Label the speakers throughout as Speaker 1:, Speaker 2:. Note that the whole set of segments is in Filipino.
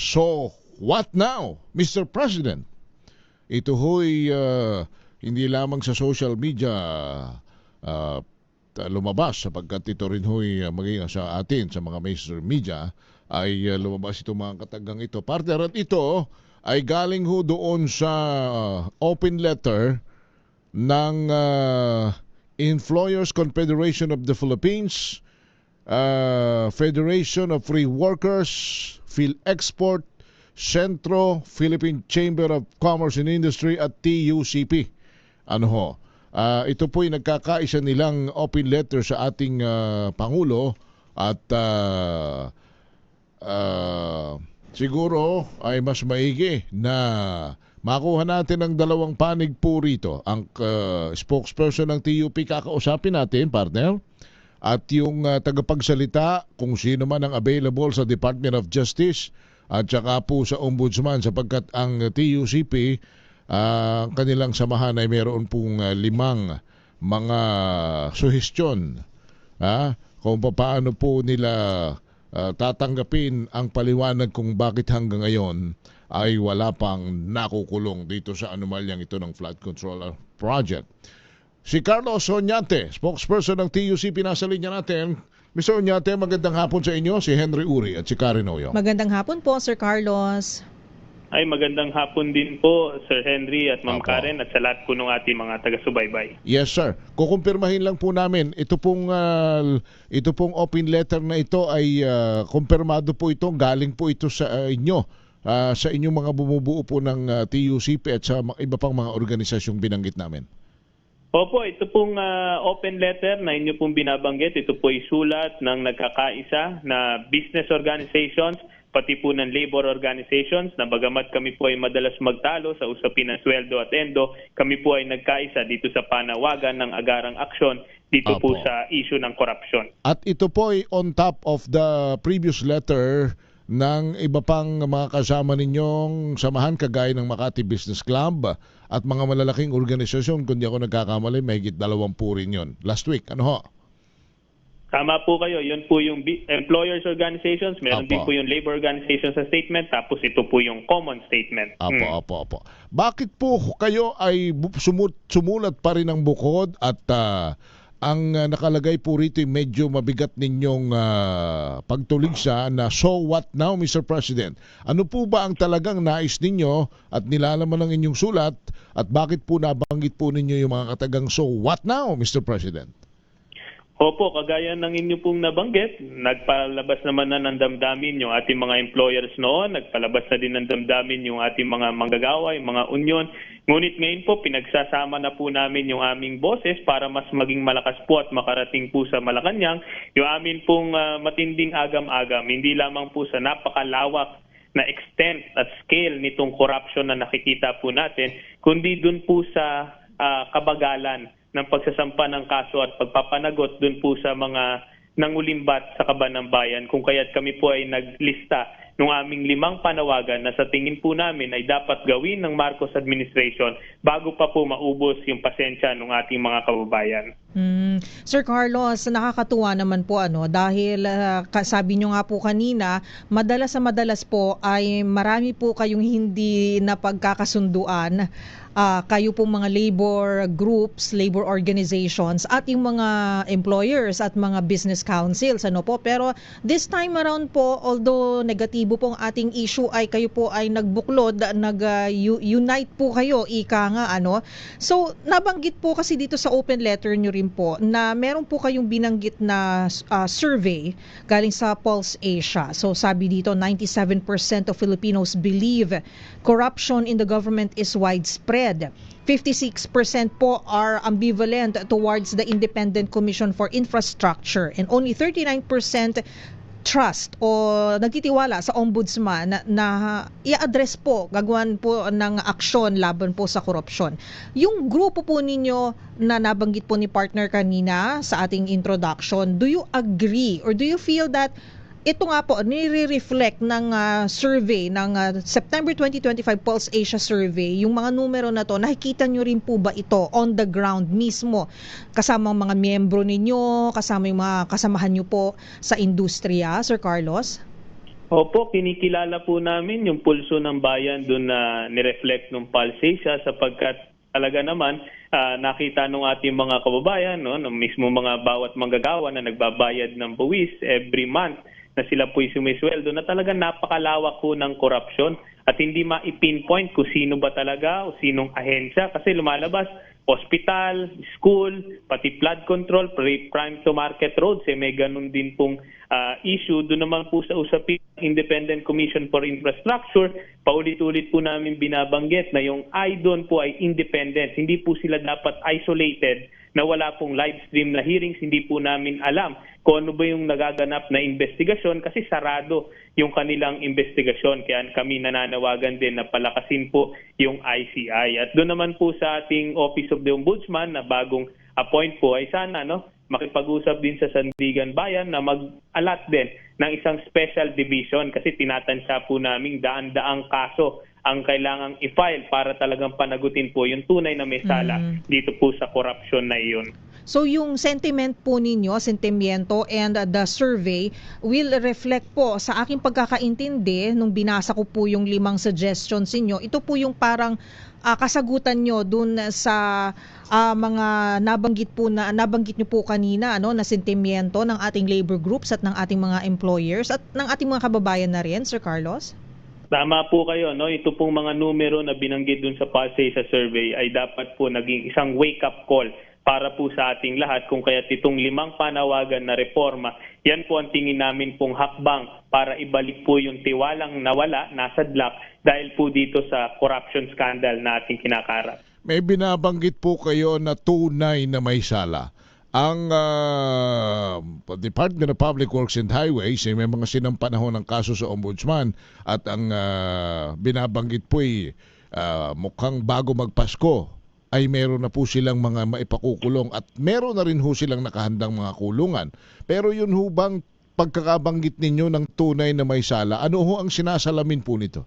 Speaker 1: So, what now, Mr. President? Ito ho'y uh, hindi lamang sa social media uh, lumabas sapagkat ito rin ho'y uh, maging sa atin, sa mga mainstream media, ay uh, lumabas itong mga katagang ito. Partner at ito ay galing ho doon sa uh, open letter ng uh, Employers Confederation of the Philippines, uh, Federation of Free Workers, PhilExport, Centro Philippine Chamber of Commerce and Industry at TUCP. Ano ho? Uh, ito po'y nagkakaisa nilang open letter sa ating uh, Pangulo at uh, uh, siguro ay mas maigi na makuha natin ang dalawang panig po rito. Ang uh, spokesperson ng TUP kakausapin natin, partner, at yung uh, tagapagsalita kung sino man ang available sa Department of Justice at saka po sa ombudsman sapagkat ang TUCP uh, kanilang samahan ay meron pong uh, limang mga suhestyon uh, kung paano po nila uh, tatanggapin ang paliwanag kung bakit hanggang ngayon ay wala pang nakukulong dito sa anomalyang ito ng flood control project. Si Carlos Oñate, spokesperson ng TUCP, nasa linya natin. Mr. Oñate, magandang hapon sa inyo, si Henry Uri at si Karen Oyo.
Speaker 2: Magandang hapon po, Sir Carlos.
Speaker 3: Ay magandang hapon din po Sir Henry at Ma'am. Karen at sa lahat po ng ating mga taga-subaybay.
Speaker 1: Yes, sir. Kukumpirmahin lang po namin, ito pong uh, ito pong open letter na ito ay uh, kumpirmado po ito, galing po ito sa uh, inyo. uh, sa inyong mga bumubuo po ng uh, TUCP at sa mga- iba pang mga organisasyong binanggit namin.
Speaker 3: Opo, ito pong ah, open letter na inyo pong binabanggit. Ito po ay sulat ng nagkakaisa na business organizations, pati po ng labor organizations na bagamat kami po ay madalas magtalo sa usapin ng sweldo at endo, kami po ay nagkaisa dito sa panawagan ng agarang aksyon dito po
Speaker 1: Apo.
Speaker 3: sa issue ng korupsyon.
Speaker 1: At ito po ay on top of the previous letter ng iba pang mga kasama ninyong samahan kagaya ng Makati Business Club at mga malalaking organisasyon kung di ako nagkakamali may higit dalawampu rin yun. Last week, ano ho?
Speaker 3: Tama po kayo. Yun po yung employers organizations, meron
Speaker 1: Apo.
Speaker 3: din po yung labor organizations sa statement, tapos ito po yung common statement.
Speaker 1: Apo,
Speaker 3: Hmm.
Speaker 1: apo, apo. Bakit po kayo ay sumulat pa rin ng bukod at ah, ang ah, nakalagay po rito medyo mabigat ninyong ah, pagtuligsa na so what now Mr. President? Ano po ba ang talagang nais ninyo at nilalaman ng inyong sulat at bakit po nabanggit po ninyo yung mga katagang so what now Mr. President?
Speaker 3: Opo, kagaya ng inyo pong nabanggit, nagpalabas naman na ng damdamin yung ating mga employers noon, nagpalabas na din ng damdamin yung ating mga manggagawa, yung mga union. Ngunit ngayon po, pinagsasama na po namin yung aming boses para mas maging malakas po at makarating po sa Malacanang yung amin pong ah, matinding agam-agam, hindi lamang po sa napakalawak na extent at scale nitong corruption na nakikita po natin, kundi dun po sa ah, kabagalan ng pagsasampa ng kaso at pagpapanagot dun po sa mga nangulimbat sa kaban ng bayan kung kaya't kami po ay naglista ng aming limang panawagan na sa tingin po namin ay dapat gawin ng Marcos administration bago pa po maubos yung pasensya ng ating mga kababayan.
Speaker 2: Hmm. Sir Carlos, nakakatuwa naman po ano dahil ah, ka- sabi nyo nga po kanina, madalas sa madalas po ay marami po kayong hindi na Ah, kayo pong mga labor groups, labor organizations at yung mga employers at mga business councils ano po. Pero this time around po, although negatibo pong ating issue ay kayo po ay nagbuklod, nag-unite po kayo, ika nga ano. So, nabanggit po kasi dito sa open letter nyo rin po na meron po kayong binanggit na ah, survey galing sa Pulse Asia. So, sabi dito, 97% of Filipinos believe corruption in the government is widespread. 56% po are ambivalent towards the Independent Commission for Infrastructure and only 39% trust o nagtitiwala sa ombudsman na, na i-address po, gagawan po ng aksyon laban po sa korupsyon. Yung grupo po ninyo na nabanggit po ni partner kanina sa ating introduction, do you agree or do you feel that ito nga po, nire-reflect ng ah, survey ng ah, September 2025 Pulse Asia Survey, yung mga numero na to, nakikita nyo rin po ba ito on the ground mismo? Kasama ang mga miyembro ninyo, kasama yung mga kasamahan nyo po sa industriya, Sir Carlos?
Speaker 3: Opo, kinikilala po namin yung pulso ng bayan doon na nireflect ng Pulsation sapagkat talaga naman ah, nakita nung ating mga kababayan, no, ng mismo mga bawat manggagawa na nagbabayad ng buwis every month na sila po'y sumisweldo na talagang napakalawak po ng korupsyon at hindi ma-pinpoint kung sino ba talaga o sinong ahensya kasi lumalabas hospital, school, pati flood control, prime to market roads, eh, may ganun din pong ah, issue. Doon naman po sa usapin Independent Commission for Infrastructure, paulit-ulit po namin binabanggit na yung I doon po ay independent. Hindi po sila dapat isolated na wala pong live stream na hearings, hindi po namin alam kung ano ba yung nagaganap na investigasyon kasi sarado yung kanilang investigasyon. Kaya kami nananawagan din na palakasin po yung ICI. At doon naman po sa ating Office of the Ombudsman na bagong appoint po ay sana no makipag-usap din sa Sandigan Bayan na mag-alat din ng isang special division kasi tinatansya po namin daan-daang kaso ang kailangang i-file para talagang panagutin po yung tunay na may sala
Speaker 2: Mm.
Speaker 3: dito po sa korupsyon na iyon.
Speaker 2: So yung sentiment po ninyo, sentimiento and uh, the survey will reflect po sa aking pagkakaintindi nung binasa ko po yung limang suggestions ninyo. Ito po yung parang ah, kasagutan nyo dun sa ah, mga nabanggit po na nabanggit nyo po kanina ano na sentimiento ng ating labor groups at ng ating mga employers at ng ating mga kababayan na rin, Sir Carlos?
Speaker 3: Tama po kayo, no? Ito pong mga numero na binanggit dun sa PASE sa survey ay dapat po naging isang wake-up call para po sa ating lahat kung kaya itong limang panawagan na reforma, yan po ang tingin namin pong hakbang para ibalik po yung tiwalang nawala, nasadlak dahil po dito sa corruption scandal na ating kinakarap.
Speaker 1: May binabanggit po kayo na tunay na may sala. Ang ah, Department of Public Works and Highways ay may mga sinampanahon ng kaso sa ombudsman at ang ah, binabanggit po ay ah, mukhang bago magpasko ay meron na po silang mga maipakukulong at meron na rin ho silang nakahandang mga kulungan. Pero yun ho bang pagkakabanggit ninyo ng tunay na may sala, ano ho ang sinasalamin po nito?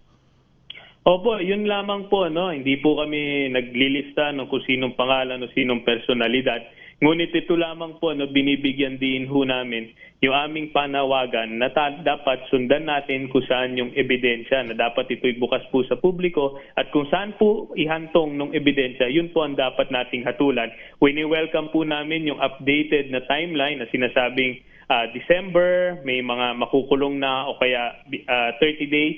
Speaker 3: Opo, yun lamang po, no? Hindi po kami naglilista ng kung sinong pangalan o sinong personalidad. Ngunit ito lamang po, no, binibigyan din ho namin yung aming panawagan na dapat sundan natin kung saan yung ebidensya, na dapat ito'y bukas po sa publiko at kung saan po ihantong ng ebidensya, yun po ang dapat nating hatulan. Wini-welcome po namin yung updated na timeline na sinasabing ah, December, may mga makukulong na o kaya ah, 30 days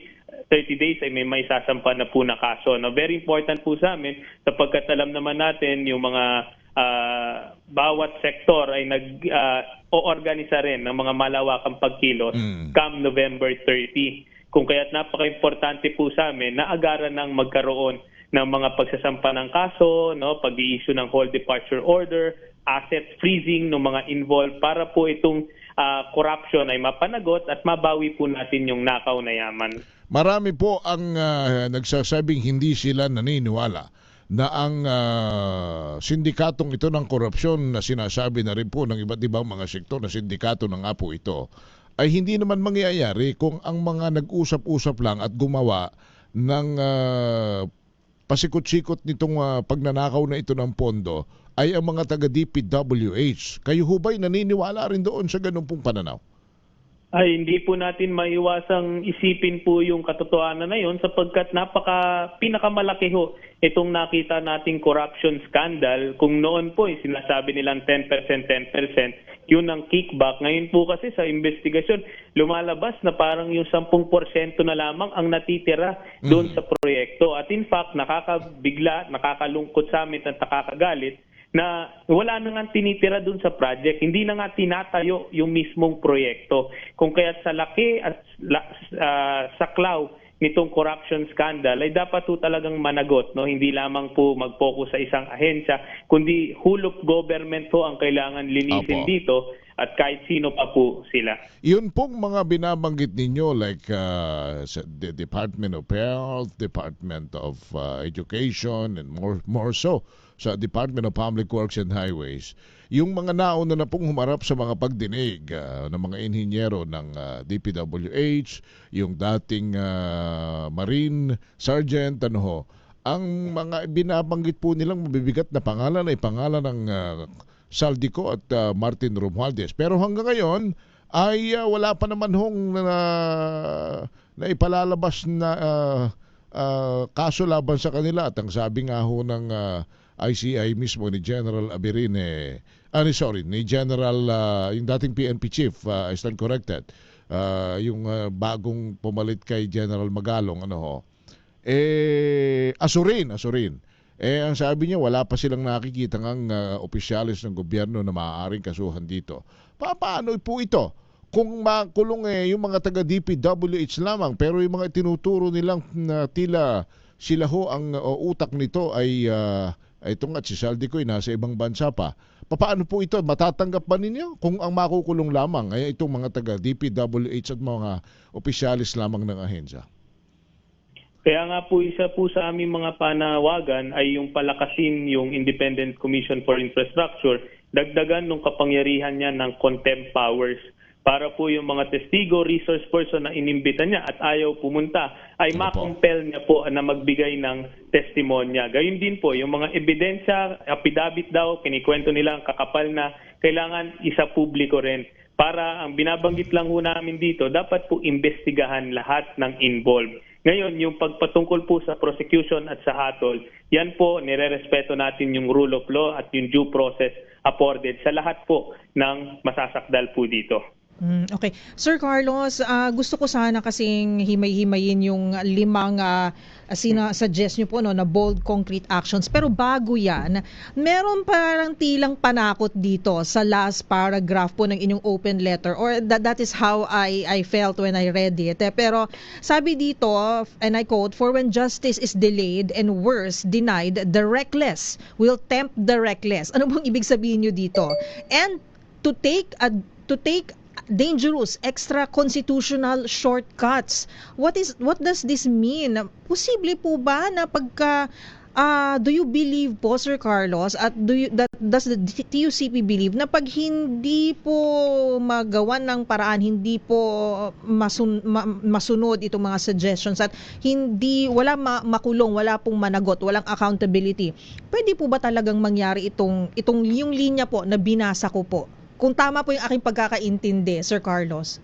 Speaker 3: 30 days ay may may sasampa na po na kaso. No, very important po sa amin sapagkat alam naman natin yung mga ah, bawat sektor ay nag ah, oorganisa rin ng mga malawakang pagkilos
Speaker 1: Mm.
Speaker 3: come November 30. Kung kaya't napaka-importante po sa amin na agaran ng magkaroon ng mga pagsasampa ng kaso, no, pag-i-issue ng whole departure order, asset freezing ng mga involved para po itong ah, corruption ay mapanagot at mabawi po natin yung nakaw na yaman.
Speaker 1: Marami po ang ah, nagsasabing hindi sila naniniwala na ang ah, sindikatong ito ng korupsyon na sinasabi na rin po ng iba't ibang mga sektor na sindikato na nga po ito ay hindi naman mangyayari kung ang mga nag-usap-usap lang at gumawa ng ah, pasikot-sikot nitong ah, pagnanakaw na ito ng pondo ay ang mga taga DPWH. Kayo ho ba'y naniniwala rin doon sa ganun pong pananaw?
Speaker 3: Ay, hindi po natin maiwasang isipin po yung katotohanan na yun sapagkat napaka pinakamalaki ho itong nakita nating corruption scandal. Kung noon po, eh, sinasabi nilang 10%, 10%, yun ang kickback. Ngayon po kasi sa investigasyon, lumalabas na parang yung 10% na lamang ang natitira doon sa proyekto. At in fact, nakakabigla, nakakalungkot sa amin at nakakagalit na wala na nga tinitira dun sa project, hindi na nga tinatayo yung mismong proyekto. Kung kaya sa laki at ah, saklaw nitong corruption scandal ay dapat po talagang managot, no? Hindi lamang po mag-focus sa isang ahensya, kundi hulog government po ang kailangan linisin
Speaker 1: Opo.
Speaker 3: dito at kahit sino pa po sila.
Speaker 1: Yun pong mga binabanggit ninyo like uh, the Department of Health, Department of uh, Education and more more so sa Department of Public Works and Highways. Yung mga nauna na pong humarap sa mga pagdinig uh, ng mga inhinyero ng uh, DPWH, yung dating uh, Marine Sergeant ano ho, ang mga binabanggit po nilang mabibigat na pangalan ay pangalan ng uh, Saldico at uh, Martin Romualdez. Pero hanggang ngayon ay ah, wala pa naman hong na, na ipalalabas na ah, ah, kaso laban sa kanila. At ang sabi nga ho ng ah, ICI mismo ni General Abirine ah, ni- sorry ni General ah, yung dating PNP chief ah, I stand corrected ah, yung ah, bagong pumalit kay General Magalong ano ho. Eh asurin asurin eh ang sabi niya wala pa silang nakikita ng uh, opisyalis ng gobyerno na maaaring kasuhan dito. Pa paano po ito? Kung makulong eh yung mga taga DPWH lamang pero yung mga tinuturo nilang na tila sila ho ang uh, utak nito ay uh, ito nga si Saldi ko nasa ibang bansa pa. Paano po ito? Matatanggap ba ninyo kung ang makukulong lamang ay itong mga taga DPWH at mga opisyalis lamang ng ahensya?
Speaker 3: Kaya nga po isa po sa aming mga panawagan ay yung palakasin yung Independent Commission for Infrastructure, dagdagan nung kapangyarihan niya ng contempt powers para po yung mga testigo, resource person na inimbita niya at ayaw pumunta ay
Speaker 1: Ano po?
Speaker 3: makumpel niya po na magbigay ng testimonya. Gayun din po, yung mga ebidensya, affidavit daw, kinikwento nila ang kakapal na kailangan isa publiko rin. Para ang binabanggit lang ho namin dito, dapat po imbestigahan lahat ng involved. Ngayon, yung pagpatungkol po sa prosecution at sa hatol, yan po, nire-respeto natin yung rule of law at yung due process afforded sa lahat po ng masasakdal po dito.
Speaker 2: Mm, okay. Sir Carlos, ah, gusto ko sana kasing himay-himayin yung limang uh, sina-suggest nyo po no, na bold concrete actions. Pero bago yan, meron parang tilang panakot dito sa last paragraph po ng inyong open letter or that, that is how I, I felt when I read it. Eh, Pero sabi dito, and I quote, For when justice is delayed and worse, denied, the reckless will tempt the reckless. Ano bang ibig sabihin nyo dito? And to take a to take dangerous extra constitutional shortcuts. What is what does this mean? Posible po ba na pagka ah, do you believe po Sir Carlos at do you that does the TUCP believe na pag hindi po magawan ng paraan hindi po masun, ma- masunod itong mga suggestions at hindi wala ma- makulong wala pong managot walang accountability pwede po ba talagang mangyari itong itong yung linya po na binasa ko po kung tama po yung aking pagkakaintindi, Sir Carlos.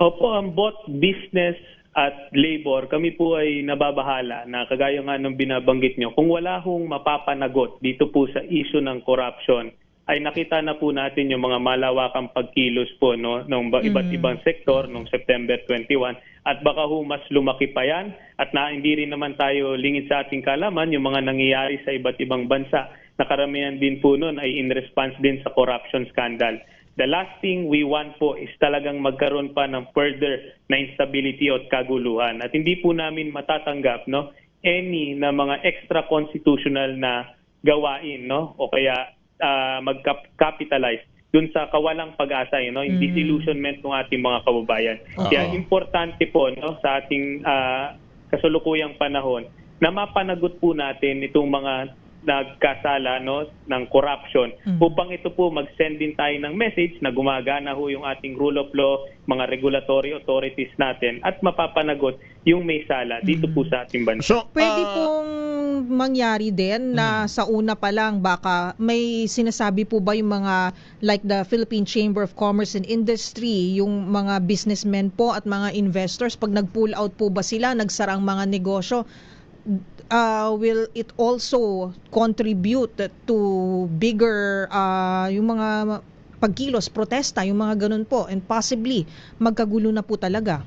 Speaker 3: Opo, ang both business at labor, kami po ay nababahala na kagaya nga ng binabanggit nyo, kung wala hong mapapanagot dito po sa issue ng corruption, ay nakita na po natin yung mga malawakang pagkilos po no, ng ba- iba't ibang sektor noong September 21 at baka ho mas lumaki pa yan at na hindi rin naman tayo lingid sa ating kalaman yung mga nangyayari sa iba't ibang bansa na karamihan din po noon ay in response din sa corruption scandal. The last thing we want po is talagang magkaroon pa ng further na instability at kaguluhan. At hindi po namin matatanggap no any na mga extra constitutional na gawain no o kaya ah, mag-capitalize dun sa kawalang pag-asa yun, no? yung disillusionment ng ating mga kababayan. Kaya
Speaker 1: Oo.
Speaker 3: importante po no sa ating ah, kasulukuyang panahon na mapanagot po natin itong mga nagkasala no ng corruption. Upang ito po mag-send din tayo ng message na gumagana ho yung ating rule of law, mga regulatory authorities natin at mapapanagot yung may sala dito po sa ating bansa.
Speaker 1: So,
Speaker 2: Pwede
Speaker 1: ah,
Speaker 2: pong mangyari din na sa una pa lang baka may sinasabi po ba yung mga like the Philippine Chamber of Commerce and Industry, yung mga businessmen po at mga investors pag nag-pull out po ba sila, nagsarang mga negosyo, uh, will it also contribute to bigger uh, yung mga pagkilos, protesta, yung mga ganun po and possibly magkagulo na po talaga.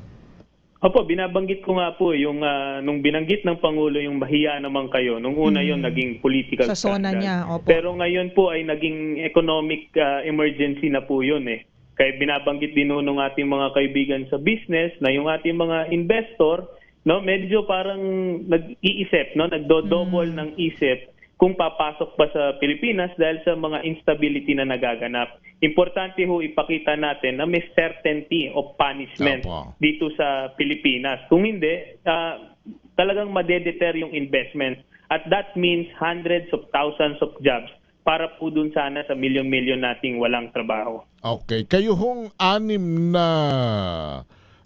Speaker 3: Opo, binabanggit ko nga po yung ah, nung binanggit ng pangulo yung mahiya naman kayo. Nung una yon naging political
Speaker 2: Sa zona niya, opo.
Speaker 3: Pero ngayon po ay naging economic ah, emergency na po yun eh. Kaya binabanggit din nun ng ating mga kaibigan sa business na yung ating mga investor no medyo parang nag-iisip no nagdo-double ng isip kung papasok ba sa Pilipinas dahil sa mga instability na nagaganap. Importante ho ipakita natin na may certainty of punishment
Speaker 1: Opo.
Speaker 3: dito sa Pilipinas. Kung hindi, ah, talagang madedeter yung investment. At that means hundreds of thousands of jobs para po dun sana sa milyon-milyon nating walang trabaho.
Speaker 1: Okay, kayo hong anim na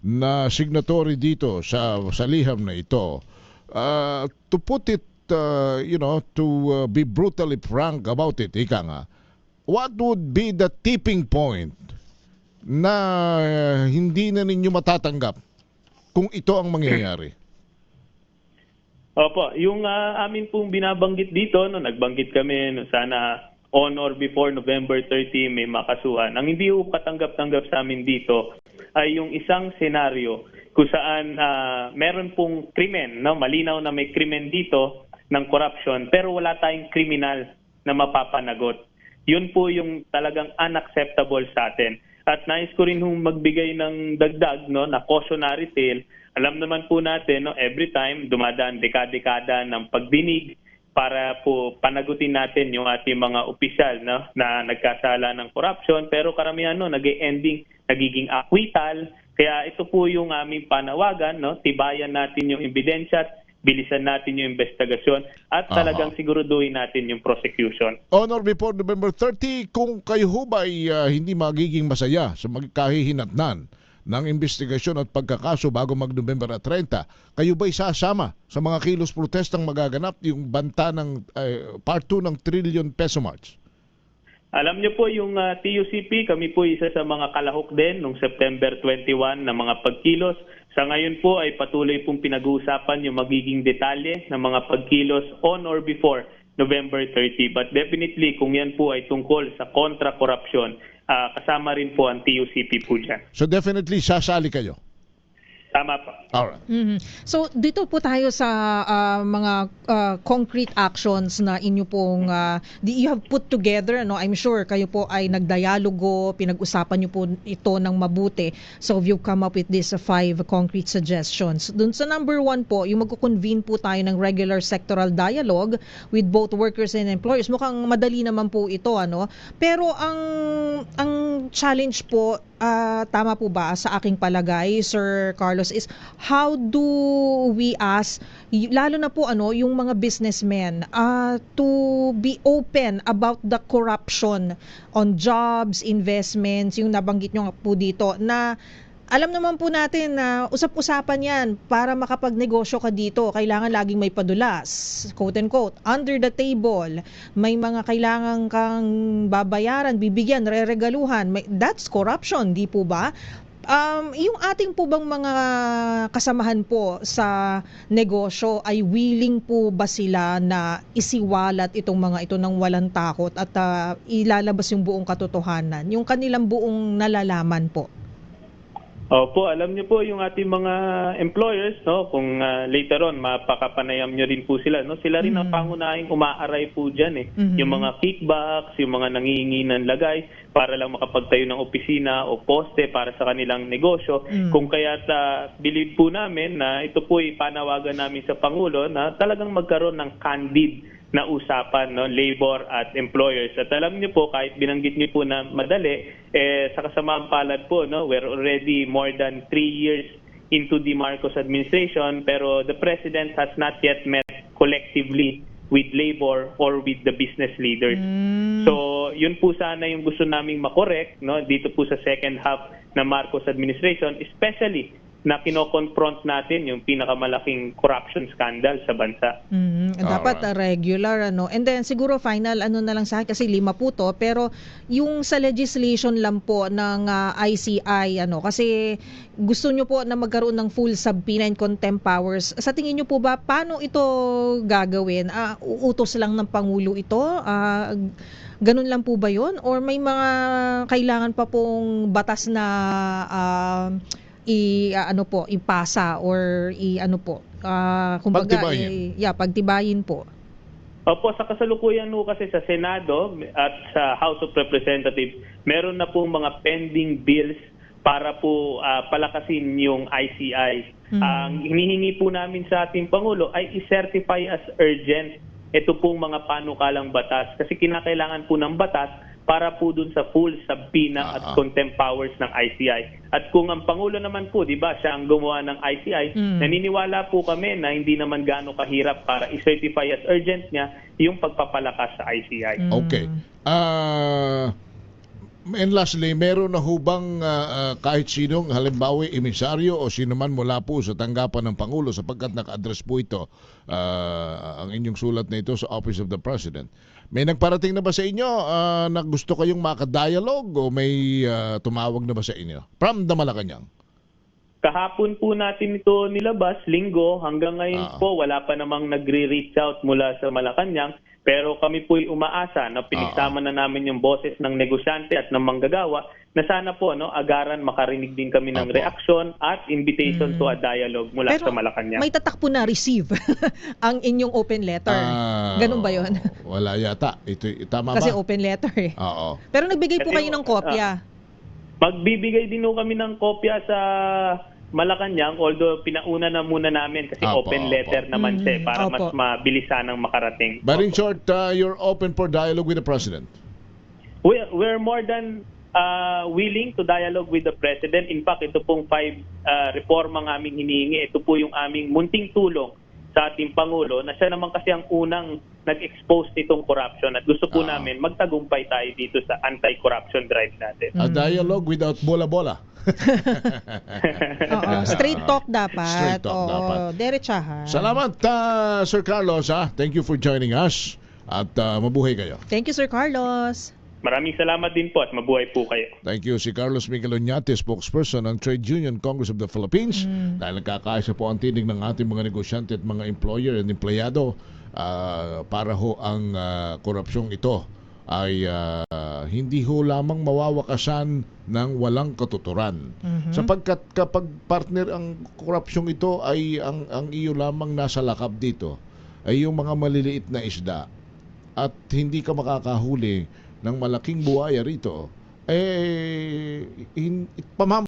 Speaker 1: na signatory dito sa sa liham na ito. Uh, to put it uh, you know, to uh, be brutally frank about it, ika nga. What would be the tipping point na uh, hindi na ninyo matatanggap kung ito ang mangyayari?
Speaker 3: Opo, yung ah, amin pong binabanggit dito, no, nagbanggit kami no, sana on or before November 30 may makasuhan. Ang hindi po katanggap-tanggap sa amin dito ay yung isang senaryo kung saan ah, meron pong krimen, no, malinaw na may krimen dito ng corruption pero wala tayong kriminal na mapapanagot. Yun po yung talagang unacceptable sa atin. At nais ko rin hong magbigay ng dagdag no, na cautionary tale. Alam naman po natin, no, every time dumadaan dekada-dekada ng pagdinig para po panagutin natin yung ating mga opisyal no, na nagkasala ng corruption. Pero karamihan no, nag-ending, nagiging acquittal. Kaya ito po yung aming panawagan, no, tibayan natin yung ebidensya at bilisan natin yung investigasyon at
Speaker 1: Aha.
Speaker 3: talagang siguraduhin natin yung prosecution.
Speaker 1: Honor before November 30, kung kayo ho ba ay ah, hindi magiging masaya sa magkahihinatnan ng investigasyon at pagkakaso bago mag-November 30, kayo ba'y sasama sa mga kilos protestang magaganap yung banta ng eh, part 2 ng trillion peso march?
Speaker 3: Alam niyo po yung ah, TUCP, kami po isa sa mga kalahok din nung September 21 na mga pagkilos. Sa ngayon po ay patuloy pong pinag-uusapan yung magiging detalye ng mga pagkilos on or before November 30. But definitely kung yan po ay tungkol sa kontra-korupsyon, ah, kasama rin po ang TUCP po dyan.
Speaker 1: So definitely sasali kayo.
Speaker 3: Tama po.
Speaker 1: Alright.
Speaker 2: Mhm. So dito po tayo sa ah, mga ah, concrete actions na inyo pong di you have put together no I'm sure kayo po ay nagdialogo pinag-usapan niyo po ito ng mabuti so you've come up with these uh, five concrete suggestions dun sa number one po yung magko-convene po tayo ng regular sectoral dialogue with both workers and employers mukhang madali naman po ito ano pero ang ang challenge po ah, tama po ba sa aking palagay Sir Carlos is how do we ask lalo na po ano yung mga businessmen ah, to be open about the corruption on jobs, investments, yung nabanggit nyo nga po dito na alam naman po natin na usap-usapan yan para makapagnegosyo ka dito. Kailangan laging may padulas, quote and quote, under the table. May mga kailangan kang babayaran, bibigyan, reregaluhan. May, that's corruption, di po ba? Um, yung ating po bang mga kasamahan po sa negosyo ay willing po ba sila na isiwalat itong mga ito ng walang takot at ah, ilalabas yung buong katotohanan, yung kanilang buong nalalaman po?
Speaker 3: Opo, alam niyo po yung ating mga employers, no, kung ah, later on mapakapanayam niyo rin po sila, no, sila rin ang pangunahing umaaray po diyan eh.
Speaker 2: Mhm.
Speaker 3: Yung mga kickbacks, yung mga nangihingi ng lagay para lang makapagtayo ng opisina o poste para sa kanilang negosyo.
Speaker 2: Mm.
Speaker 3: Kung kaya ta believe po namin na ito po ay panawagan namin sa pangulo na talagang magkaroon ng candid na usapan no? Labor at employers. At alam niyo po kahit binanggit niyo po na madali eh sa kasamaang palad po no? We're already more than three years into the Marcos administration pero the president has not yet met collectively with labor or with the business leaders So, yun po sana yung gusto naming makorek no? Dito po sa second half ng Marcos administration especially na kino-confront natin yung pinakamalaking corruption scandal sa bansa.
Speaker 2: Mhm. Dapat uh, regular ano. And then siguro final ano na lang sa akin kasi lima po to pero yung sa legislation lang po ng ah, ICI ano kasi gusto nyo po na magkaroon ng full subpoena and contempt powers. Sa tingin nyo po ba paano ito gagawin? Ah, uutos lang ng pangulo ito? Ah, ganun lang po ba 'yon or may mga kailangan pa pong batas na ah, i ah, ano po ipasa or i ano po ah kumbaga
Speaker 1: Pagtibayin.
Speaker 2: eh, yeah pagtibayin po
Speaker 3: Opo, sa kasalukuyan po kasi sa Senado at sa House of Representatives, meron na pong mga pending bills para po ah, palakasin yung ICI.
Speaker 2: Mhm.
Speaker 3: Ang hinihingi po namin sa ating Pangulo ay i-certify as urgent ito pong mga panukalang batas kasi kinakailangan po ng batas para po dun sa full subpoena at
Speaker 1: Ah.
Speaker 3: contempt powers ng ICI. At kung ang Pangulo naman po, di ba, siya ang gumawa ng ICI,
Speaker 2: Mm.
Speaker 3: naniniwala po kami na hindi naman gaano kahirap para i-certify as urgent niya yung pagpapalakas sa ICI.
Speaker 2: Mm.
Speaker 1: Okay. Ah, And lastly, meron na hubang ah, ah, kahit sinong halimbawa emisaryo o sino man mula po sa tanggapan ng Pangulo sapagkat naka-address po ito ah, ang inyong sulat na ito sa Office of the President. May nagparating na ba sa inyo ah, na gusto kayong makadialog o may ah, tumawag na ba sa inyo? From the Malacanang.
Speaker 3: Kahapon po natin ito nilabas, linggo, hanggang ngayon
Speaker 1: Ah.
Speaker 3: po wala pa namang nagre-reach out mula sa Malacanang. Pero kami po'y umaasa na pinagsama na namin yung boses ng negosyante at ng manggagawa na sana po no, agaran makarinig din kami ng
Speaker 1: Apo.
Speaker 3: reaksyon at invitation to a dialogue mula
Speaker 2: Pero
Speaker 3: sa Malacanang.
Speaker 2: may tatak po na receive ang inyong open letter.
Speaker 1: Ah,
Speaker 2: Ganun ba yon?
Speaker 1: Wala yata. Ito, tama
Speaker 2: Kasi
Speaker 1: ba?
Speaker 2: open letter eh.
Speaker 1: Oo.
Speaker 2: Pero nagbigay po
Speaker 3: Kasi,
Speaker 2: kayo ng kopya.
Speaker 3: Magbibigay din po kami ng kopya sa Malacanang although pinauna na muna namin kasi
Speaker 1: Apo,
Speaker 3: open
Speaker 1: apo.
Speaker 3: letter naman siya eh,
Speaker 2: Mm,
Speaker 3: para mas
Speaker 2: opo.
Speaker 3: mabilis sanang makarating.
Speaker 1: But in
Speaker 3: Opo.
Speaker 1: short, uh, you're open for dialogue with the President.
Speaker 3: We, we're more than uh, willing to dialogue with the President. In fact, ito pong five uh, reforma ng aming hinihingi. Ito po yung aming munting tulong sa ating Pangulo na siya naman kasi ang unang nag-expose nitong corruption at gusto po
Speaker 1: Ah.
Speaker 3: namin magtagumpay tayo dito sa anti-corruption drive natin.
Speaker 1: A dialogue without bola-bola.
Speaker 2: Oo, straight talk dapat.
Speaker 1: Straight talk
Speaker 2: Oo,
Speaker 1: dapat.
Speaker 2: Diretsahan.
Speaker 1: Salamat, uh, Sir Carlos. Ha? Thank you for joining us. At uh, mabuhay kayo.
Speaker 2: Thank you, Sir Carlos.
Speaker 3: Maraming salamat din po at mabuhay po kayo.
Speaker 1: Thank you si Carlos Miguel Oñate, spokesperson ng Trade Union Congress of the Philippines. Dahil nagkakaisa po ang tinig ng ating mga negosyante at mga employer and empleyado ah, para ho ang ah, korupsyong ito ay ah, hindi ho lamang mawawakasan ng walang katuturan. Sapagkat kapag partner ang korupsyong ito ay ang, ang iyo lamang nasa lakab dito ay yung mga maliliit na isda at hindi ka makakahuli ng malaking buhaya rito, eh, in, pamam